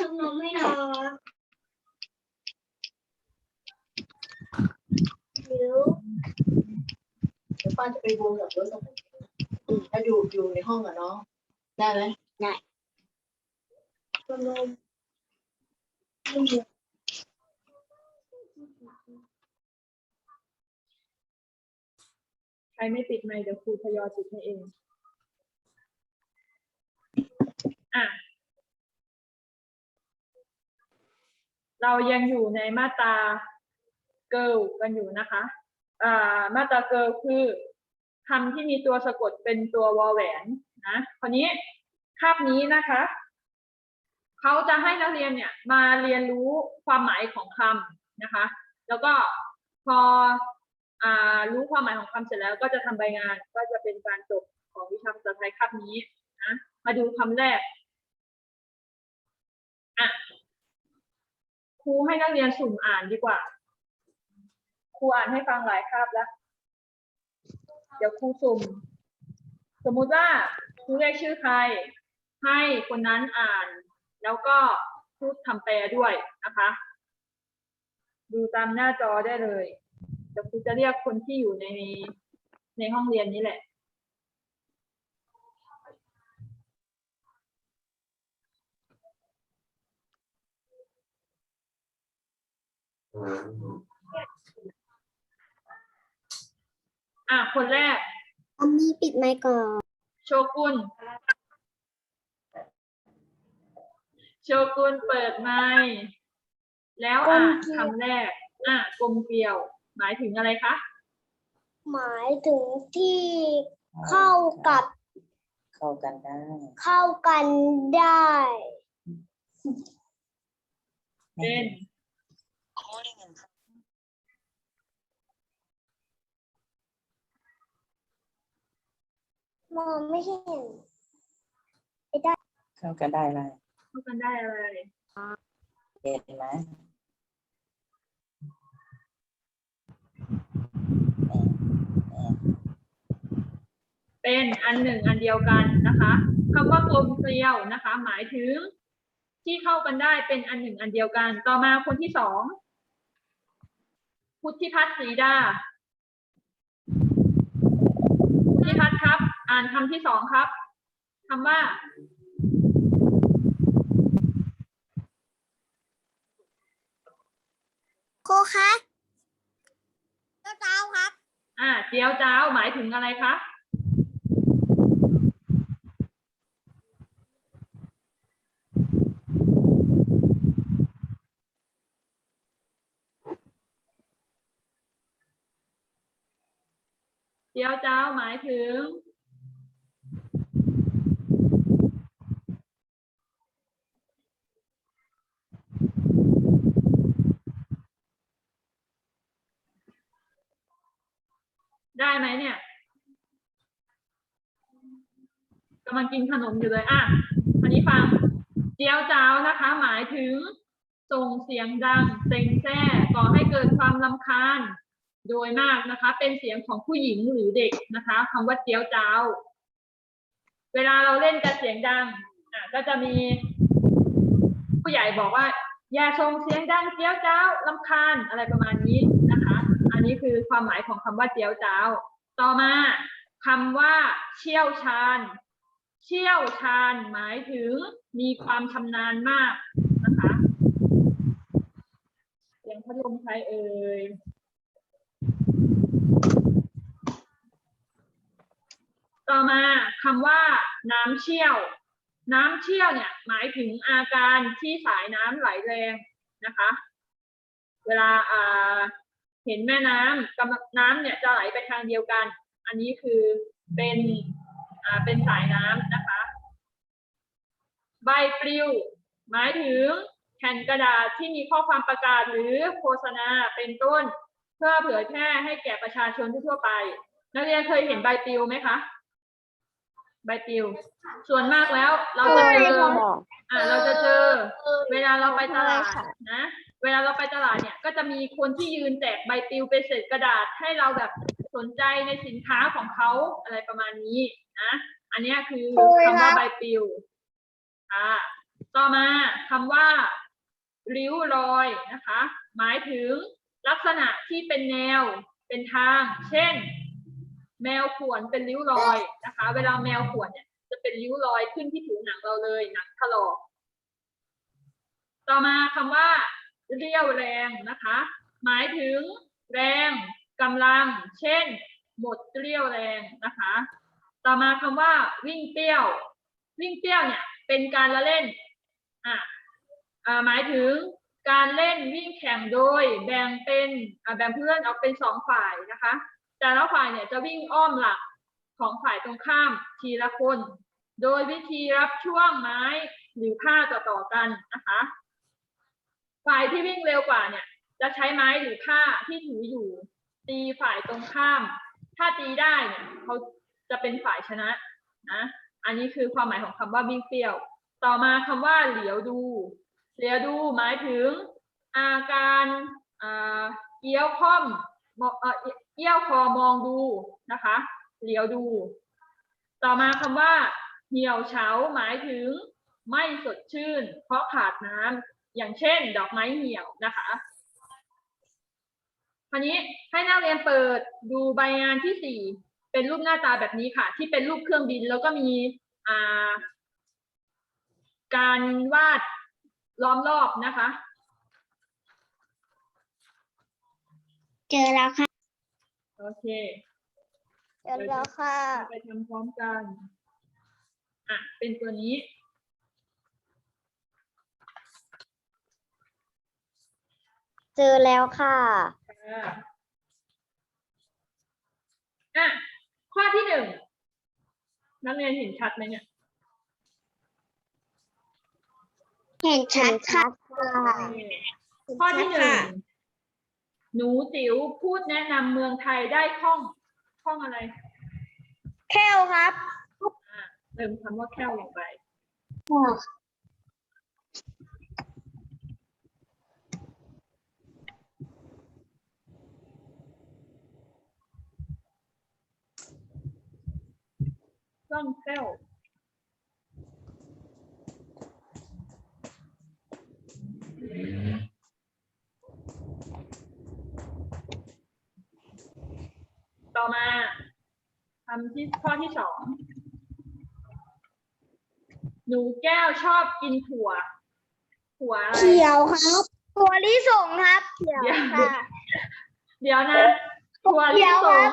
ทำนมให้น้องเดี๋ยวเดี๋ยวป้าจะไปวงกับรถสมุนถ้าอยู่อยู่ในห้องอะเนาะได้ไหมทำนมไม่เยอะใครไม่ปิดไมค์เดี๋ยวครูทยอยปิดให้เอง อะ เรายังอยู่ในมาตราเกิลกันอยู่นะคะอ่ามาตราเกิลคือคำที่มีตัวสะกดเป็นตัววอแหวนนะคราวนี้คาบนี้นะคะเขาจะให้นักเรียนเนี่ยมาเรียนรู้ความหมายของคำนะคะ แล้วก็พออ่ารู้ความหมายของคำเสร็จแล้วก็จะทำใบงานก็จะเป็นการจบของวิชาภาษาไทยคาบนี้นะมาดูคำแรกอะ รูให้นักเรียนสุ่มอ่านดีกว่า ครูอ่านให้ฟังหลายคาบแล้ว เดี๋ยวครูสุ่ม สมมุติว่าครูเรียกชื่อใคร ให้คนนั้นอ่าน แล้วก็พูดคำแปลด้วยนะคะ ดูตามหน้าจอได้เลยเดี๋ยวครูจะเรียกคนที่อยู่ในในห้องเรียนนี้แหละ อะ คนแรก อันนี้ปิดไมค์ก่อน โชกุน โชกุนเปิดไมค์แล้วอ่านคำแรก อะกลมเกลียว หมายถึงอะไรคะ หมายถึงที่เข้ากับเข้ากันได้เข้ากันได้ เป็น มองไม่เห็นได้เข้ากันได้เลยเข้ากันได้อะไรเห็นไหมเป็นอันหนึ่งอันเดียวกันนะคะคำว่ากลมเกลียวนะคะ หมายถึงที่เข้ากันได้เป็นอันหนึ่งอันเดียวกัน ต่อมาคนที่สอง พุทธิพัฒน์ศรีดา พุทธิพัฒน์ครับ อ่านคำที่สองครับคำว่า ครูคะเจ้าเจ้าครับ อ่า เจียวจ้าวหมายถึงอะไรคะ เจียวจ้าวหมายถึง ได้ไหมเนี่ยกำลังกินขนมอยู่เลยอะอันนี้ฟังเจียวจ้าวนะคะ หมายถึงส่งเสียงดังเซ็งแซ่ก่อให้เกิดความรำคาญ โดยมากนะคะ เป็นเสียงของผู้หญิงหรือเด็กนะคะคำว่าเจียวเจ้า เวลาเราเล่นกันเสียงดังอะก็จะมีผู้ใหญ่บอกว่า อย่าส่งเสียงดังเจียวเจ้าวรำคาญอะไรประมาณนี้นะคะ อันนี้คือความหมายของคำว่าเจียวเจ้า ต่อมาคำว่า เชี่ยวชาญ เชี่ยวชาญหมายถึงมีความชำนาญมากนะคะเสียงพัดลมใครเอ่ย ต่อมาคำว่าน้ำเชี่ยว น้ำเชี่ยวเนี่ยหมายถึงอาการที่สายน้ำไหลแรงนะคะ เวลาอ่าเห็นแม่น้ำกำลังน้ำเนี่ยจะไหลไปทางเดียวกัน อันนี้คือเป็นอ่าเป็นสายน้ำนะคะ ใบปลิว หมายถึงแผ่นกระดาษที่มีข้อความประกาศหรือโฆษณาเป็นต้น เพื่อเผยแพร่ให้แก่ประชาชนทั่วไป นักเรียนเคยเห็นใบปลิวไหมคะ ใบปลิว ส่วนมากแล้วเราจะเจออ่าเราจะเจอ เวลาเราไปตลาดนะ เวลาเราไปตลาดเนี่ย ก็จะมีคนที่ยืนแจกใบปลิวเป็นเศษกระดาษให้เราแบบสนใจในสินค้าของเขาอะไรประมาณนี้นะอันเนี้ยคือคำว่าใบปลิวอ่าต่อมาคำว่า ริ้วรอยนะคะ หมายถึงลักษณะที่เป็นแนวเป็นทาง เช่น แมวข่วนเป็นริ้วรอยนะคะ เวลาแมวข่วนเนี่ยจะเป็นริ้วรอยขึ้นที่ผิวหนังเราเลยหนังถลอก ต่อมาคำว่า เรียวแรงนะคะ หมายถึงแรงกำลัง เช่น หมดเรียวแรงนะคะ ต่อมาคำว่า วิ่งเปี้ยว วิ่งเปี้ยวเนี่ยเป็นการละเล่นอะอ่าหมายถึงการเล่นวิ่งแข่งโดยแบ่งเป็นอ่าแบ่งเพื่อนออกเป็นสองฝ่ายนะคะ แต่ละฝ่ายเนี่ยจะวิ่งอ้อมหลักของฝ่ายตรงข้ามทีละคน โดยวิธีรับช่วงไม้หรือผ้าต่อๆกันนะคะ ฝ่ายที่วิ่งเร็วกว่าเนี่ย จะใช้ไม้หรือผ้าที่ถืออยู่ ตีฝ่ายตรงข้าม ถ้าตีได้เนี่ยเขาจะเป็นฝ่ายชนะนะอันนี้คือความหมายของคำว่าวิ่งเปรี้ยว ต่อมาคำว่าเหลียวดู เหลียวดูหมายถึงอาการอ่าเอี้ยวค่อมมอ เอี้ยวคอมองดูนะคะ เหลียวดู ต่อมาคำว่า เหี่ยวเฉาหมายถึงไม่สดชื่น เพราะขาดน้ำอย่างเช่น ดอกไม้เหี่ยวนะคะคราวนี้ให้นักเรียนเปิดดูใบงานที่สี่เป็นรูปหน้าตาแบบนี้ค่ะ ที่เป็นรูปเครื่องบินแล้วก็มีอ่าการวาดล้อมรอบนะคะ เจอแล้วค่ะ โอเคเจอแล้วค่ะไปทำพร้อมกัน อะ เป็นตัวนี้ เจอแล้วค่ะอ่าอะ ข้อที่หนึ่ง นักเรียนเห็นชัดไหมเนี่ย เห็นชัดค่ะ ข้อที่หนึ่ง หนูจิ๋วพูดแนะนำเมืองไทยได้คล่องคล่องอะไรแค่วครับอ่าเติมคำว่าแค่วลงไปล่องแคล่ว ต่อมาคำที่ข้อที่สอง หนูแก้วชอบกินถั่ว ถั่วอะไร เขียวครับตัวลิสงครับเขียวเดี๋ยวค่ะเดี๋ยวนะ ถั่วลิเขียวสครังบ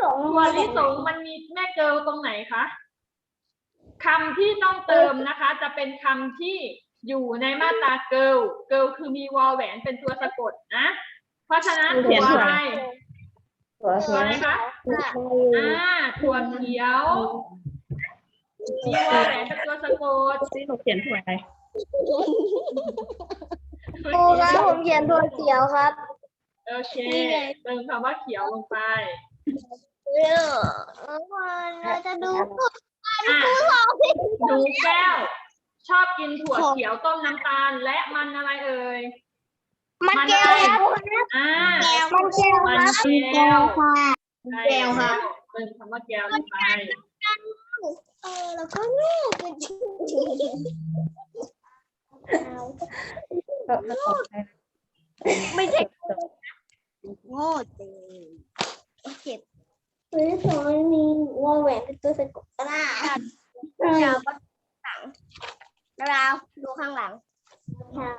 สงถั่วลิสงมันมีแม่เกิลตรงไหนคะคำที่ต้องเติมนะคะ จะเป็นคำที่อยู่ในมาตราเกิลเกิลคือมีวอลแหวนเป็นตัวสะกดนะ เพราะฉะนั้นเขีถั่ยนวถั่วอะไร ตัวสถั่ววยอะไรคะอ่าถั่วเขียวมีวอลแหวนเป็นตัวสะกดที่หนูเขียนถั่วอะไรโอ้ครับผมเขียนตัวเขียวครับ โอเคเติมคำว่าเขียวลงไปเออเราจะดูอะหนูแก้ว ชอบกินถั่วเขียวต้มน้ำตาลและมันอะไรเอ่ย มันแก้วครับอ่ามันแก้วมันครับแก้วค่ะใช่แก้วครับเติมคำว่าแก้วลงไปเออแล้วก็แง่กันจริงก็ไม่ตกใจไม่ใช่โง่จริงเจ็บเฮ้ยสอนมีวอลแหวนเป็นตัวสะกดก็ได้เราก็หลังเราดูข้างหลังเรา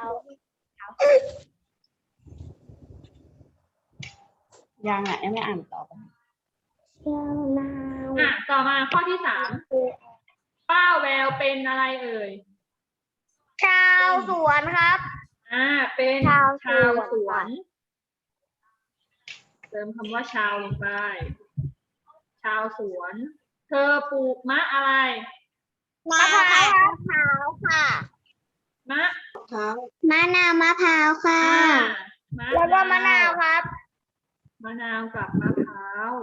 ยังอะยังไม่อ่านต่อไปเที่ยวนาวอะต่อมาข้อที่สามป้าแววเป็นอะไรเอ่ย ชาวสวนครับ อ่า เป็นชาวสวนชาวสวนเติมคำว่าชาวลงไป ชาวสวน เธอปลูกมะอะไร มะพร้าวมะพร้าวค่ะมะเท้ามะนาวมะพร้าวค่ะอ่ามแล้วก็มะนาวครับ มะนาวกับมะพร้าว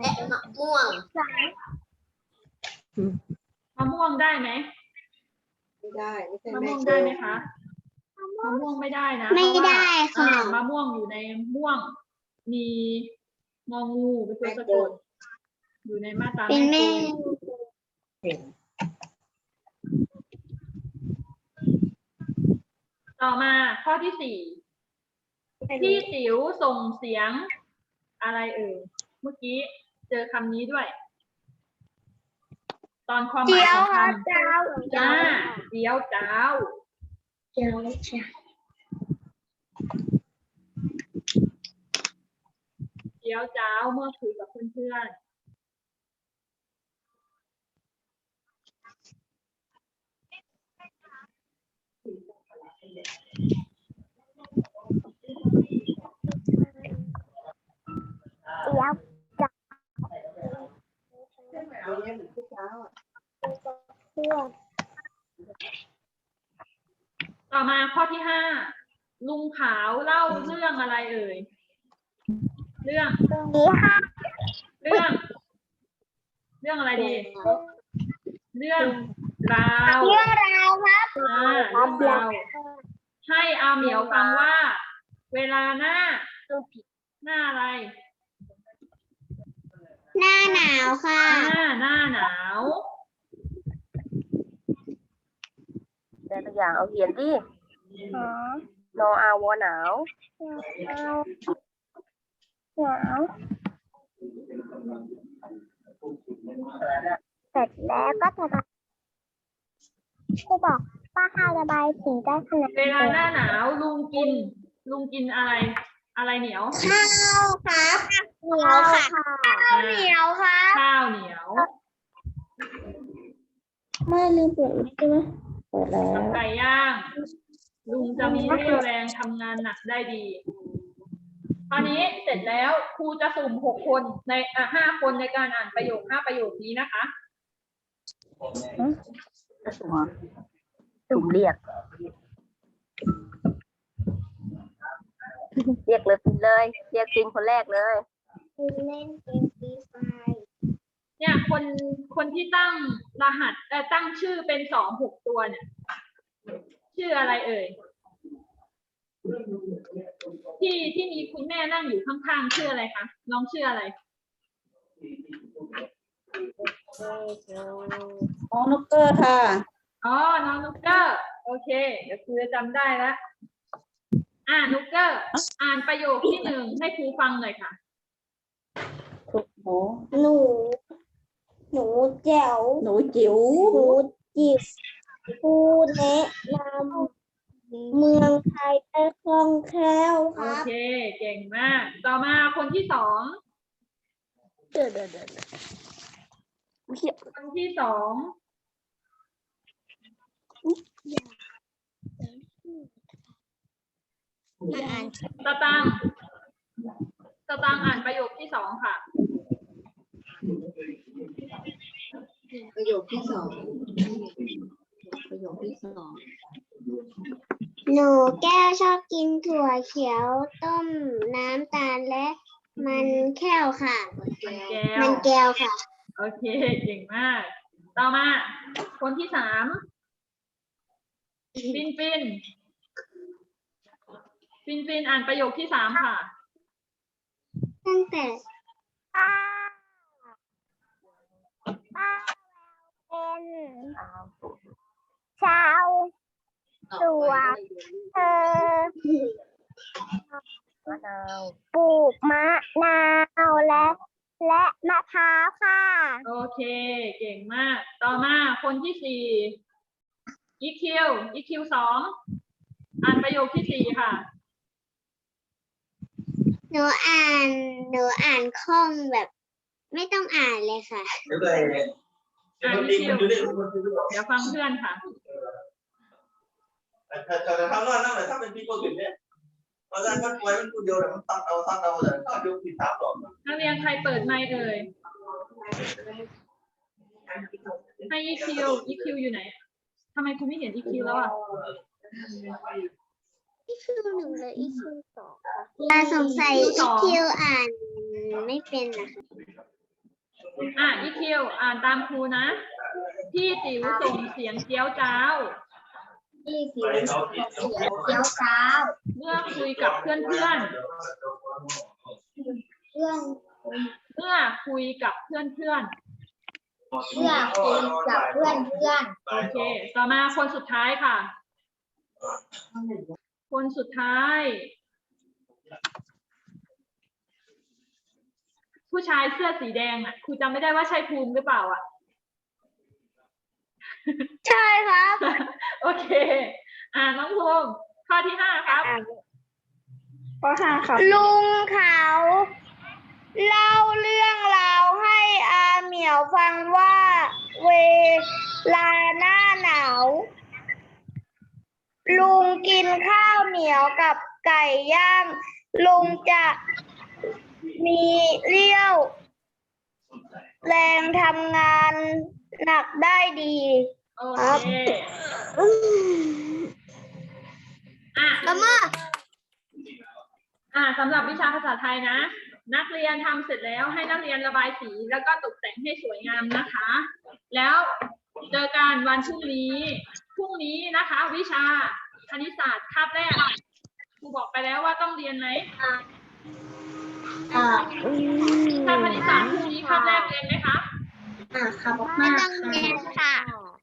และมะม่วงมะม่วงได้ไหมไม่ได้มะม่วงได้ไหมคะมะม่วงไม่ได้นะไม่ได้ค่ะมะม่วงอยู่ในม่วง มีงองูเป็นตัวสะกดอยู่ในมาตาเป็นแม่ต่อมาข้อที่สี่ พี่ติ๋วส่งเสียงอะไรเอ่ยเมื่อกี้เจอคำนี้ด้วย ตอนความหมายของคำจ้าเจียวจ้าวเจ้าจ้าเจียวจ้าวเมื่อคุยกับเพื่อนๆ ต่อมาข้อที่ห้าลุงขาวเล่าเรื่องอะไรเอ่ย เรื่องดีค่ะเรื่อง เรื่องอะไรดี เรื่องราวเรื่องราวครับ อ่าเรื่องราวให้อาเหมียวฟังว่า เวลาหน้า หน้าอะไร หน้าหนาวค่ะ หน้าหน้าหนาว แต่ตัวอย่างเอาเขียนดิอ๋อนออาวอหนาวหนาวหนาวเสร็จแล้วก็จะระครูบอกว่าให้ระบายสีได้ขนาดเวลาหน้าหนาวลุงกิน ลุงกินอะไร อะไรเหนียว ข้าวครับเหนียวค่ะข้าวเหนียวครับข้าวเหนียว ไม่ลืมเปิดใช่ไหมเปิดแล้วกับไก่ย่าง ลุงจะมีเรี่ยวแรงทำงานหนักได้ดีตอนนี้เสร็จแล้วครูจะสุ่มหกคนในอะห้าคนในการอ่านประโยคห้าประโยคนี้นะคะสุ่มเรียก เรียกเลยปินเลย เรียกปินคนแรกเลย เล่นเกมฟรีไฟ เนี่ยคนคนที่ตั้งรหัสเอ่อตั้งชื่อเป็นสองหกตัวเนี่ย ชื่ออะไรเอ่ย ที่ที่มีคุณแม่นั่งอยู่ข้างๆชื่ออะไรคะน้องชื่ออะไรน้องนกเกอร์ค่ะอ๋อน้องนุกเกอร์โอเค เดี๋ยวครูจะจำได้แล้วอ่านุกเกอร์อ่านประโยคที่หนึ่งให้ครูฟังหน่อยค่ะถูกหนูหนู หนูแจ๋วหนูจิ๋วหนูจิบผู้แนะนำเมืองไทยได้คล่องแคล่วคโอรับ เค เก่งมาก ต่อมาคนที่สองเดี๋ยวเดี๋ยวเดี๋ยวเดี๋ยวเขียนคนที่สองมาอ่านตะตังตะตังอ่านประโยคที่สองค่ะ ประโยคที่สองประโยคที่สองหนูแก้วชอบกินถั่วเขียวต้มน้ำตาลและ มันแก้วค่ะแก้มัวนแก้วค่ะ โอเคเก่งมาก ต่อมา คนที่สามฟินฟินฟินฟินอ่านประโยคที่สามค่ะ ตั้งแต่ป้าป้า เป็นอ้าวชาวต่อไปเธอะปลูกมะนาวและ และมะพร้าวค่ะ โอเค เก่งมาก ต่อมาคนที่สี่ EQ EQ สองอ่านประโยคที่สี่ค่ะ หนูอ่าน หนูอ่านคล่องแบบ ไม่ต้องอ่านเลยค่ะเดี๋ยวเลยเดี๋ยวมันลิงมันอยู่นี่มันอยู่นี่บอกเดี๋ยวฟังเพื่อนค่ะแต่แต่แต่ทำนั่นนั่นแหละถ้าเป็นพี่ก็ถึงเนี่ยเพราะฉะนั้นก็ปล่อยมันคนเดียวแต่มันตั้งเอาตั้งเอาแต่ถ้าดูผิดถามหรอกนักเรียนใครเปิดไมค์เอ่ยให้ EQ EQ อยู่ไหนทำไมคุณไม่เห็น EQ แล้วอะอีคิวหนึ่งเลยอีคิวสองค่ะสงสัย EQ อีสองคิวอ่านไม่เป็นนะคะ อะ EQ อ่านตามครูนะ พี่ติ๋วส่งเสียงเจี๊ยวจ้าวอีคิไปวเขาผิดเดี๋ยวเดี๋ยวเช้าเมื่อคุยกับเพื่อนเพื่อนเรื่องๆเมื่อคุยกับเพื่อนเพื่อนเรื่องคุยกับเพื่อนเพื่อนๆโอเค ต่อมาคนสุดท้ายค่ะ คนสุดท้าย ผู้ชายเสื้อสีแดงอะครูจำไม่ได้ว่าใช่ภูมิหรือเปล่าอะ ใช่ครับ โอเค อ่าน้องภูมิข้อที่ห้าครับข้อห้าครับ ลุงเขาเล่าเรื่องราวให้อาเหมียวฟังว่าเวลาหน้าหนาว ลุงกินข้าวเหนียวกับไก่ย่าง ลุงจะ มีเลี้ยว แรงทำงานหนักได้ดี โอเคอะแล้วมาอ่าสำหรับวิชาภาษาไทยนะ นักเรียนทำเสร็จแล้วให้นักเรียนระบายสีแล้วก็ตกแต่งให้สวยงามนะคะ แล้วเจอกันวันพรุ่งนี้พรุ่งนี้นะคะ วิชาคณิตศาสตร์คาบแรกครูบอกไปแล้วว่าต้องเรียนไหม อ่าคาบคณิตศาสตร์พรุ่งนี้คาบแรกเรียนไหมคะอ่าครับไม่ต้องเรียนค่ะ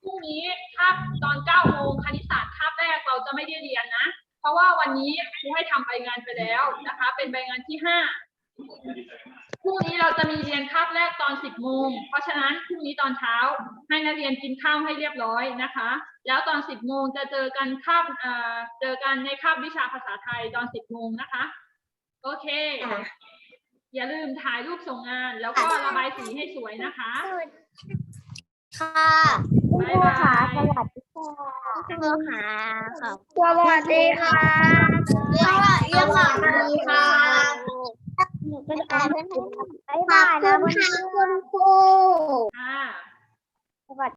พรุ่งนี้คาบตอน9โมงคณิตศาสตร์คาบแรกเราจะไม่ได้เรียนนะ เพราะว่าวันนี้ครูให้ทำใบงานไปแล้วนะคะ เป็นใบงานที่ห้าพรุ่งนี้เราจะมีเรียนคาบแรกตอน10โมงเพราะฉะนั้นพรุ่งนี้ตอนเช้าให้นักเรียนกินข้าวให้เรียบร้อยนะคะ แล้วตอน10โมงจะเจอกันคาบเอ่อเจอกันในคาบวิชาภาษาไทยตอน10โมงนะคะ โอเค ค่ะ อย่าลืมถ่ายรูปส่งงาน แล้วก็ระบายสีให้สวยนะคะ ค่ะบ๊ายบายสวัสดีค่ะสวัสดีค่ะสวัสดีค่ะบ๊ายบายนะคุณครูค่ะสวัสดี